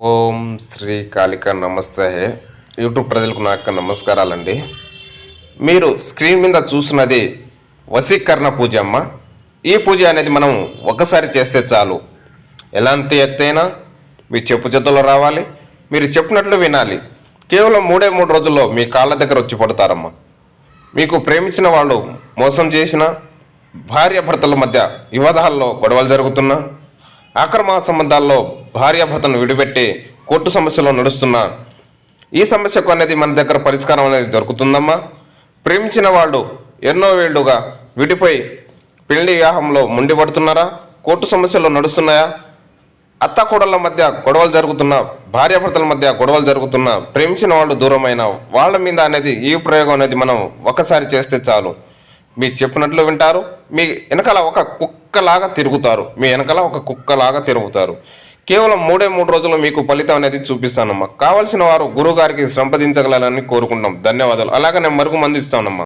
ఓం శ్రీ కాళిక నమస్తే. యూట్యూబ్ ప్రజలకు నా యొక్క నమస్కారాలండి. మీరు స్క్రీన్ మీద చూస్తున్నది వశీకరణ పూజ అమ్మ. ఈ పూజ అనేది మనం ఒకసారి చేస్తే చాలు. ఎలాంటి ఎత్తైనా మీ చెప్పు చేతుల్లో రావాలి. మీరు చెప్పినట్లు వినాలి. కేవలం మూడే మూడు రోజుల్లో మీ కాళ్ళ దగ్గర వచ్చి పడతారమ్మా. మీకు ప్రేమించిన వాళ్ళు మోసం చేసిన భార్యాభర్తల మధ్య వివాదాల్లో గొడవలు జరుగుతున్నా అక్రమ సంబంధాల్లో భార్యాభర్తను విడిపెట్టి కోర్టు సమస్యలో నడుస్తున్నా ఈ సమస్యకు అనేది మన దగ్గర పరిష్కారం అనేది దొరుకుతుందమ్మా. ప్రేమించిన వాళ్ళు ఎన్నో వేళ్ళుగా విడిపోయి పెళ్ళి వివాహంలో ముండిపడుతున్నారా కోర్టు సమస్యలు నడుస్తున్నాయా? అత్తకూడళ్ళ మధ్య గొడవలు జరుగుతున్న భార్యాభర్తల మధ్య గొడవలు జరుగుతున్న ప్రేమించిన వాళ్ళు దూరమైన వాళ్ళ మీద అనేది ఈ ప్రయోగం అనేది మనం ఒకసారి చేస్తే చాలు. మీ చెప్పినట్లు వింటారు మీ వెనకాల ఒక కుక్కలాగా తిరుగుతారు మీ వెనకాల ఒక కుక్కలాగా తిరుగుతారు. కేవలం మూడే మూడు రోజుల్లో మీకు ఫలితం అనేది చూపిస్తానమ్మా. కావలసిన వారు గురువుగారికి సంప్రదించగలరని కోరుకుంటాం ధన్యవాదాలు. అలాగే నేను మరుగు మంది ఇస్తానమ్మా.